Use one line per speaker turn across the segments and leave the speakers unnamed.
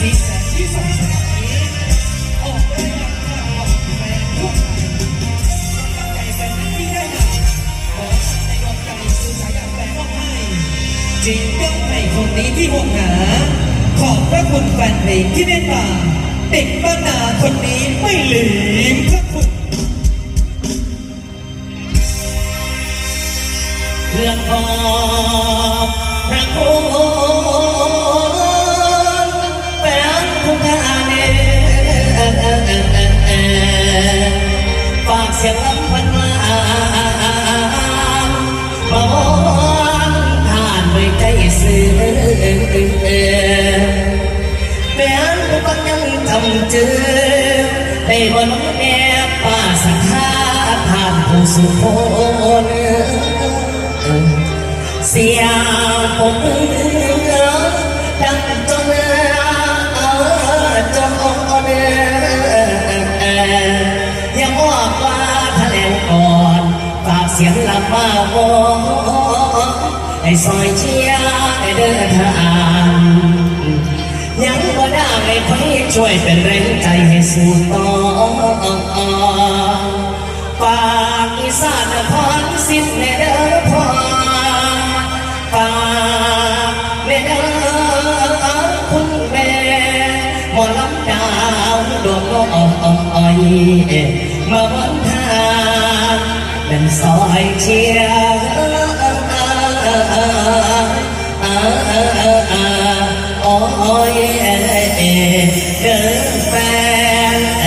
สีสันที่สดใสออกรายการข่าวแฟนทั่วไปใจแฟนนั้นที่ได้มาขอในดวงใจคือสายแฟนมอบให้จริงยกให้คนนี้ที่ห่วงหา ขอบพระคุณแฟนเพลงที่เมตตาเด็กบ้านนาคนนี้ไม่ลืมพระคุณ
เพื่อขอบพระคุณ เสียงลำพันมาบอกท่านด้วยใจซื่อแม้ผู้ฟังยังทำเจอได้บนแนบป่าสัทธาผ่านผู้สุขนเสียงผมดังจ สียงลำมาวอนให้ซอยเชียร์ให้เดินทางยังบ่ได้ไปช่วยเป็นแรงใจให้สู้ต่อฝากอีสานพรสิทธิ์ในเด้อพ่อฝากในเด้อคุณแม่หมอลำดาวดวงอ้อยมาวัน เป็นซอยเชียร์โอ้ยเดินแฟน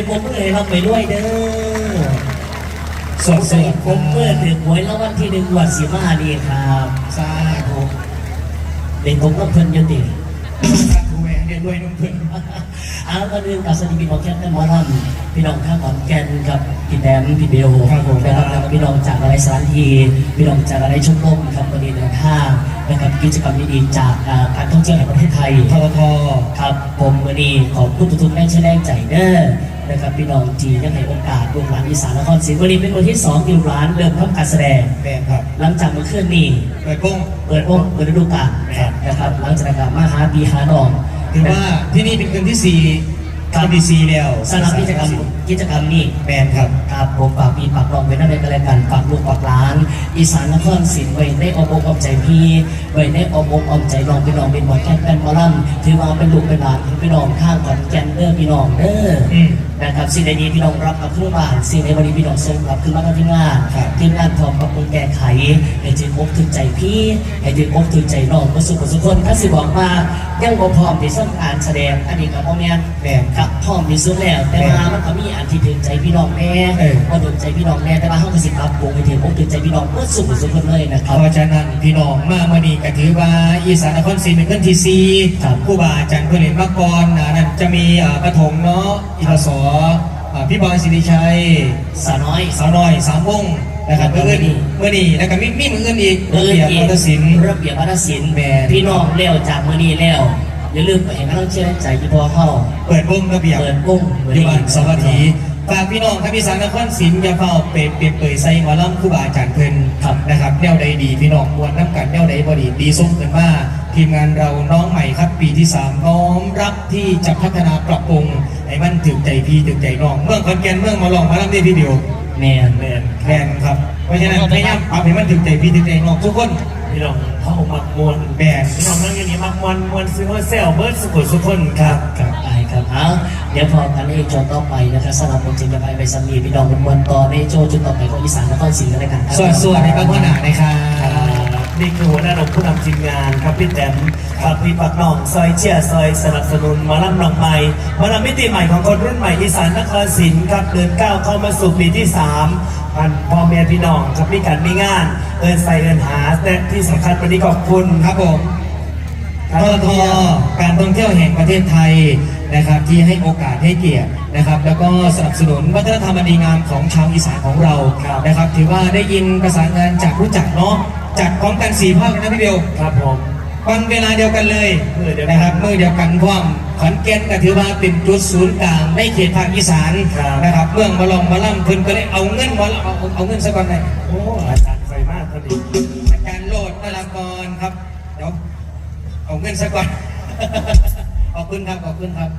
ยิ้
มครับ
ผู้ใดผมเอ่ยรับไปด้วยเด้อ
สดสด
ผมเมื่อถึงหวยแล้ววันที่หนึ่งวันสีมาดีครับ
สาธุ
เด็กผมก็เพิ่นอยุติ
สาธุแหวนเรียนด้วยน้องเพื่อน
เอาก็เรื่องกับสวัสดีพี่น้องแค่แค่หมอลำพี่น้องข้างขอนแก่นกับพี่แดมพี่เบลนะครับแล้วก็พี่น้องจากอะไรสถานทีพี่น้องจากอะไรชมรมครับวันนี้เดินทางนะครับกิจกรรมดีๆจากอ่าการท่องเที่ยวแห่งประเทศไทย
ททท
ครับผมวันนี้ขอบคุณทุกๆแรงเชื่อแรงใจเด้อ นะครับพี่น้องจียังให้โอกาสลูกหลานอีสานนครศรีวันนี้เป็นวันที่สองที่ร้านเริ่มทำการแสดง
แมนครับ
หลังจากเมื่อคืนนี้
เปิดกุ้ง
เปิดวงเปิดฤดูกาล
ครับ
นะครับหลังจากนั้นก็มาหาปีหาดอง
ถือว่าที่นี่เป็นคืนที่สี่คืนที่สี่แล้ว
สำหรับกิจกรรมกิจกรรมนี้
แมนครับ
ครับผมฝากพี่ฝากน้องไว้นั่นในกันแล้วกันฝากลูกฝากหลาน อีสานนครศรีไว้ในอบอกอมใจพี่ไว้ในอบอกอมใจน้องพี่น้องเป็นหมอแก้นเป็นหมอลำถือว่าเป็นลูกเป็นหลานของพี่น้องข้างขอนแก่นเด้อพี่น้องเด้ออ
อืม
นะครับสิ่งใดนี้พี่น้องรับกับเครื่องบานสิ่งในวันนี้พี่น้องส่งรับขึ้นมาที่งาน
ครับ
ทีมงานพร้อมปรับปรุงแก้ไขให้ถึงอกถึงใจพี่ให้ถึงอกถึงใจน้องประสบผลสุขคนถ้าสิบอกว่ายังบ่พร้อมที่จะการแสดงอันนี้กับพ่อแม่น
แมน
กับพร้อมที่สุดแล้วแต่ว่ามันก็มีอันที่ถึงใจพี่น้องแน่
เออ
พอถึงใจพี่น้องแน่แต่ว่าเขาก็สิปรับปรุงให้ถึงอกถึงใจพี่น้องเพื่อสุขสุขคนเลยนะค
เพ
รับ
ราะฉะนั้นพี่น้องมามื่อนี้ก็ถือว่าอีสานนครศรีเป็นคืนที่สี่
ครับ
ครูบาอาจารย์เพื่อนเรียนมาก่อนนะนั่นจะมีอ่าปฐมเนาะอิทศอ่าพี่บอยสิริชัย
สาวน้อย
สาวน้อยสามวงนะครับ
ครับ
เมื่อนี้เมื่อนี้แล้วก็มีมีมืออื่นอีก
เรื่อง
เบียบ
อี
วั
ก
ฒศิลป์
ระเบียบวัฒนศิลป์
แม่น
พี่น้องเลี้ยวจากมือนี้แล้วอย่าลืมไปเห็นนักท่องเที่ยวใจที่พอเข้า
เปิดวงระเบียบ
เปิดวง
อยู่บ้านสวัสดีฝากพี่น้องครับพี่สารนครศรีอย่าเฝ้าเปรตเปรตเปรยใส่หมอลำครูบาอาจารย์เพิ่น
ครับ
นะครับแนวใดดีพี่น้องมวลน้ำกันแนวใดบดีดีส่งเกินมาทีมงานเราน้องใหม่ครับปีที่สามน้อมรับที่จะพัฒนาปรับปรุง ให้มันถึงใจพี่ถึงใจน้อง เมืองขอนแก่นเมืองมาลองมาลำได้พี่เดียว
แมนแมน
แมนครับ เพราะฉะนั้นพยายามปรับให้มันถึงใจพี่ถึงใจน้องทุกคน
พี่น้องเขามักมวน
แมน
พี่น้องนั่งอยู่นี่มักมวนมวนซื้อมาเซลเบิร์ดสุขุมสุขคนครับ
ครับ
ได้ครับเอาเดี๋ยวพอกันในโจทย์ต่อไปนะครับสำหรับผมจึงจะไปไปสามีพี่น้องบนวันต่อในโจทย์จุดต่อไปของอีสานนครศรีกันเลยกันครับ
ส่วนส่วนในบ้านพ่อหนานะครับ
นี่คือหัวหน้าหนุ่มผู้นำทีมงานครับพี่แต้มครับพี่ปักน้องซอยเชียซอยสนับสนุนมาลำหนองใหม่มาลำมิติใหม่ของคนรุ่นใหม่อีสานนครศรีครับเดินก้าวเข้ามาสู่ปีที่สามพันพ่อแม่พี่น้องครับมีการมีงานเอินใส่เอินหาและที่สำคัญวันนี้ขอบคุณ
ครับผมททการท่องเที่ยวแห่งประเทศไทยนะครับ ที่ให้โอกาสให้เกียรตินะครับ แล้วก็สนับสนุนวัฒนธรรมดีงามของชาวอีสานของเรานะครับ ถือว่าได้ยินประสานงานจากรู้จักเนาะ จัดพร้อมกันสี่ภาคเลยนะพี่เบล
ครับผม
วันเวลาเดียวกันเลย
มื้อเดียวกัน
นะครับมือเดียวกันพร้อมขอนแก่นก็ถือว่าเป็นจุดศูนย์กลางในเขตภาคอีสาน
ครับ
นะครับเมืองมาลองมาล่ำเพิ่นก็ได้เอาเงินมาเอาเอาเอาเงินซะก่อนเลย
โอ้อาจารย์ไฟมากพอดี
อาจารย์โลดนารากรครับเดี๋ยวเอาเงินซะก่อนขอบคุณครับขอบคุณครับ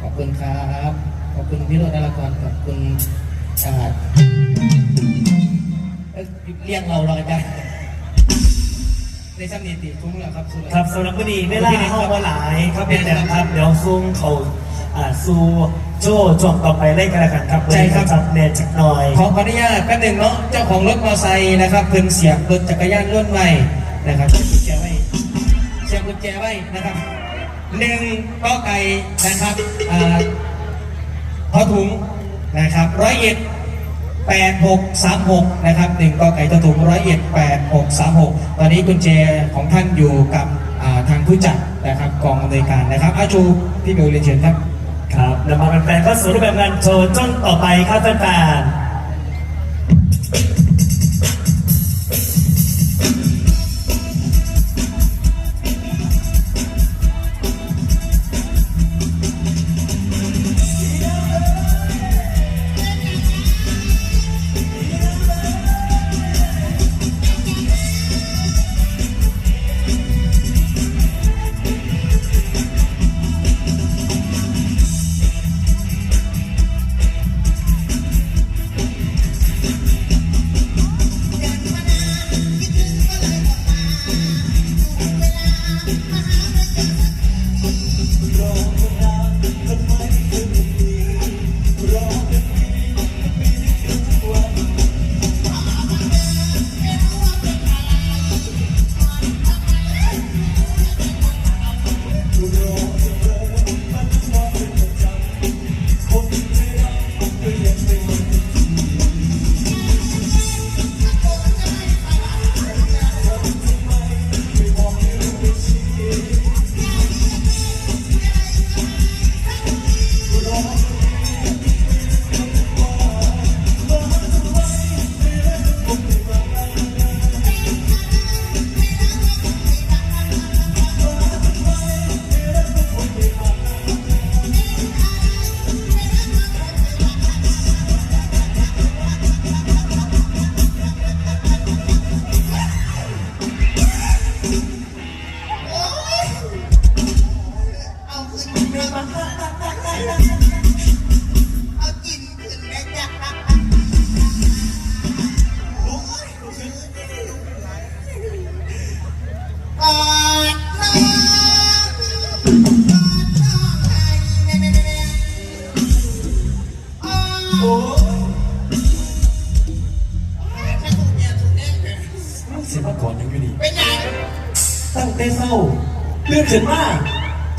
ขอบคุณครับขอบคุณพี่โรจน์นารากรขอบคุณอ่าเอ้ยเรียกเราเราอาจารย์ ในสำนีติทุ่งแล้วครับสุดแล้ว
ครับสำหรับวันนี้เวลาเข้ามาหลายครับเป็นแต่ครับ เดี๋ยวซูมเขาอ่าซูโจ้ช่วงต่อไปได้กันแล้วกันครับ
ใช่ครับ
จับเนตจักหน่อย
ขอขออนุญาตแป๊บหนึ่งเนาะเจ้าของรถมอเตอร์ไซค์นะครับเพิ่นเสียบรถจักรยานรุ่นใหม่นะครับเสียบกุญแจไว้เสียบกุญแจไว้นะครับหนึ่งก็ไก่นะครับอ่าพอถุงนะครับร้อยเอ็ด แปดหกสามหกนะครับหนึ่งก็ไก่ตะถุงร้อยเอ็ดแปดหกสามหกตอนนี้กุญแจของท่านอยู่กับทางผู้จัดนะครับกองอำนวยการนะครับอาชูพี่เบลเรียนเชิญครับ
ครับนำมาเป็นแฟนๆเข้าสู่รูปแบบงานโชว์จ้องต่อไปครับแฟนๆ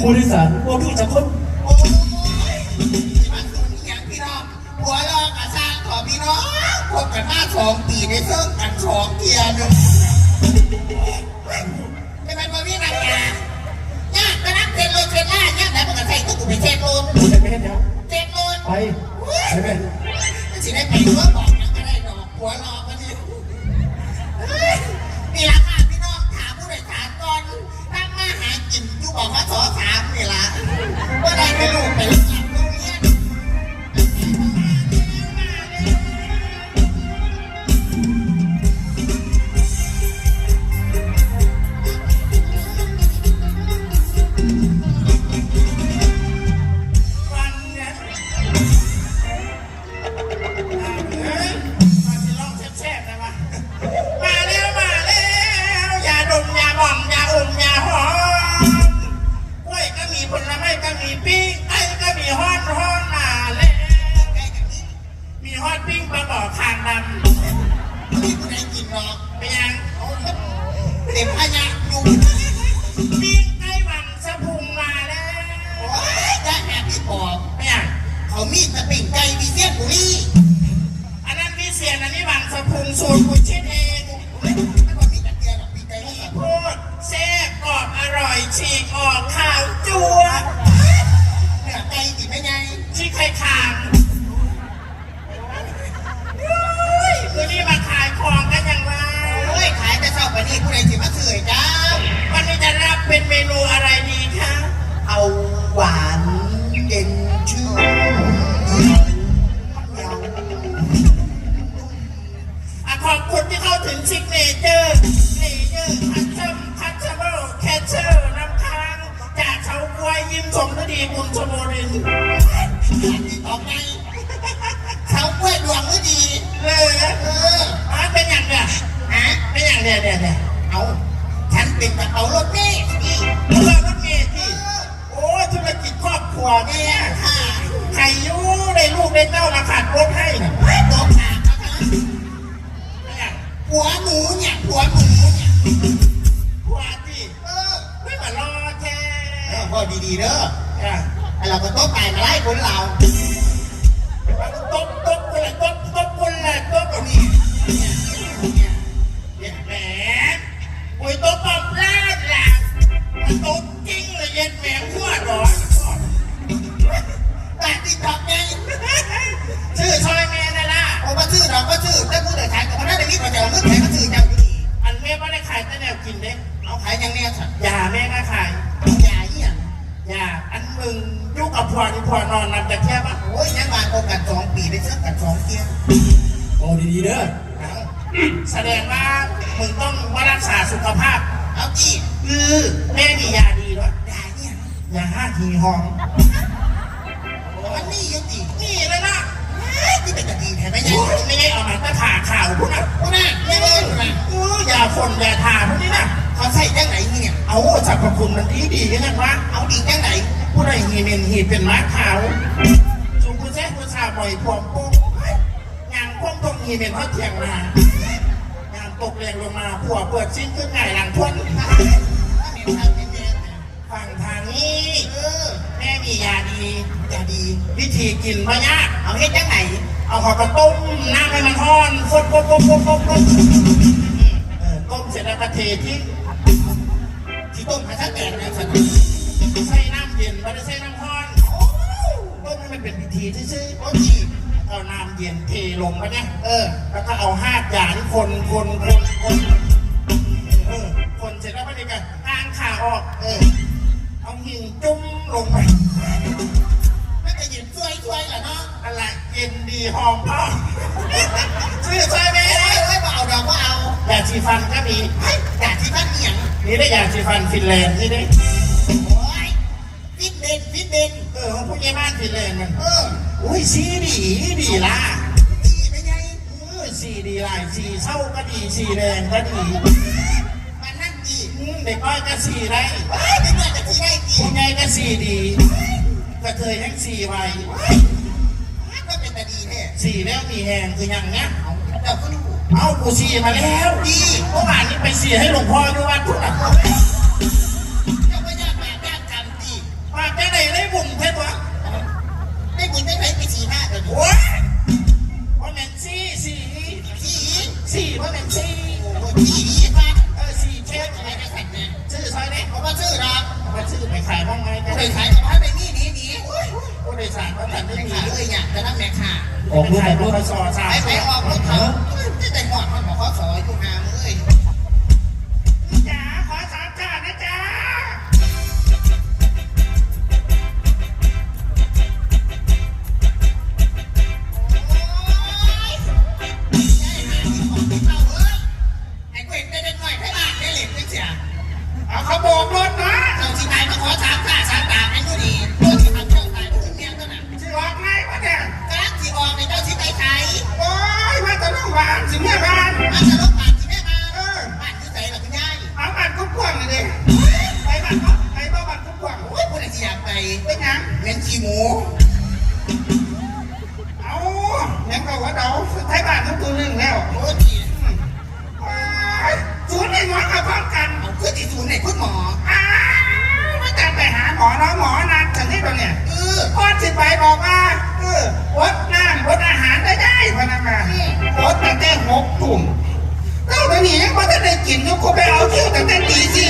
ผู้โดยสารว่าทุกจะคน
ปลาบอกคางดำนี่กูได้กินเนาะ
ไปยัง
เต็มพญาอยู่
ปิ้งไก่หวังสะพุงมาแล้ว
โอ้ยได้แม่พี่บอก
ไปยัง
เขามีตะปิ่งไก่มีเสี้ยนบุรี
อันนั้นพี่เสียนอันนี้หวังสะพุงสูตรกุยชิดเอง
มันว่ามีตะเกียบหรอกปิ่งไก่ไม่สับ
พูดแซ่บกรอบอร่อยฉีกออกขาวจัว
เหนือไก่กินไม่ไง
ที่ใครขาง วันนี่
ผู้ใดสิมาเสยจ้า
วันนี้จะรับเป็นเมนูอะไรดีคะ
เอาหวาน เด้ออะ
ไอ้
เราก็โต๊ะไก่มาไล่คนเรา
ตบตบคนละตบตบคนละตบ
ตัวนี้เนี่ยเนี่ยเนี่ย
แหมโอ้ยตบปอบลาดล่ะมันตบจริงเลยเย็นแหมหัวร้อน
แต่ติ๊กต็อกไง
ชื่อซอยแม่นั่นล่ะ
ผมมาซื้อเราก็ซื้อแต่ผู้โดยสารก็มาได้ในนี้ก็จะเอาเงินไหนมาซื้อเจ้าอยู่นี่
อันแม่ไม่ได้ขายแต่แนวกินเด้
เอาขายยังเนี่ยสัตว์
ยาแม่ก็ขาย
ยา เหี้ย
ยาอันมึงยุกกับผัวนี่ผัวนอนนำแต่แค่ปะ
โอ้ยยังมาโกกันสองปีได้ซื้อกันสองเที่ยง
โอ้ดีๆเด้อ
เอา
แสดงว่ามึงต้องมารักษาสุขภาพ
เอาจี้
คือแม่มียาดีด้วย
ยาเนี่ย
ยาห้าทีหอม
มันนี่อยุติ
นี่เลยนะ
ที่เป็นตะดีแถมไม่ใช่
ไม่ได้เอามาตะผ่าข่าวพวกนั้น
พวกนั้นไม่เลยนะ
เออยาฝนยาทาพวกนี้นะ
เขาใส่จังไหนเนี่ย
เอาสรรพคุณมันดีดีๆนะวะ
เอาดีจังไหน
ผู้ใดหีเมนหีเป็นม้าขาวจูกุเซ่กุซาบ่อยพวงปุ๊บยางพวงตรงหีเมนเขาเถียงมายางตกแรงลงมาผัวเปิดซิ้นขึ้นไงหลังทวนฝั่งทางนี้แม่มียาดี
ยาดี
วิธีกินมายาก
เอาเฮ็ดจังไหน
เอาขอกระต้มน้ำให้มันร้อนฟดฟดฟดฟดฟดฟดเออต้มเสร็จแล้วก็เททิ้ง
ต้มมาสักแก่นะสัตว์
ใส่น้ำเย็นไม่ได้ใส่น้ำร้อนต้มให้มันเป็นพิธีซื่อ
โอ้จี
ๆเอาน้ำเย็นเทลงไปเนี่ย
เออ
แล้วก็เอาห้าจานคนคนคนคนเออคนเสร็จแล้วก็นี่กันล้างขาออก
เออ
เอาหินจุ่มลงไป
ไม่จะหยิบช่วยช่วยเหรอเนาะ
อะไรเย็นดีหอมพอซื้อใช่ไหม
เอ้ยเอ้ยมาเอาดอกก็เอา
ยาชีฟันก็มี
เฮ้ยอยากที่บ้านเหียง
นี่ได้ยาชีฟันฟินแลนด์นี่ได้
โอ้ยฟิตเนสฟิฟิตเด่นเออของผู้ใหญ่บ้านฟิตเด่นมันเอออุ้ยสีดีดีล่ะดีเป็นไงเออสีดีหลายสีเศร้าก็ดีสีแดงก็ดีมันนั่นดีอืมเด็กน้อยก็สีได้เฮ้ยเด็กน้อยก็สีได้ดีผู้ใหญ่ก็สีดีกระเทยทั้งสีไว้ก็เป็นตาดีแท้สีแล้วมีแหงคือยังเนี้ยเอาเจ้าก็รู้ เอากูสีมาแล้วดีเมื่อวานนี้ไปสีให้หลวงพ่อด้วยวัดพุธเจ้าพญาแม่แก้กันตีมาแก้ไหนได้บุญเท่วะได้บุญได้ไหนไปสี่ห้าเดี๋ยวโอ้ยว่าแมนสี่สีสีสีว่าแมนสี่โอ้ยสี่มาเออสีเช็คอะไรกันเนี่ยชื่อซอยเนี่ยเขาว่าชื่อรับเขาว่าชื่อไปขายบ้างไหมก็ได้ขายกับให้ไปนี่นี่นี่โอ้ยก็ได้สั่งเขาสั่ได้มีเลยเนี่ยจะนั่งแม่ค่ะ
ออกรูป
ขาย
รู
รู
ป
ปซอสามไปไปออกรถเขา
เป็นยัง
เลี้ยงขี้หมู
เอายังก็ว่าเดาไทยบ้านทุกตัวหนึ่งแล้ว
โอ้ยที่
โอ้ยศูนย์ในหมอกับพร้อมกัน
เอาขึ้นที่ศูนย์ไหนคุณหมอ
อ้าวไม่ต้องไปหาหมอเนาะหมอนัดถึงที่ตรงเนี่ย
เออ
พ่อสิไปบอกว่าเออวดน้ำวดอาหารได้ได้พนักงานวดตั้งแต่หกทุ่มเจ้าตัวนี้ยังไม่ได้กินอยุคไปเอาคิวตั้งแต่ตีสี่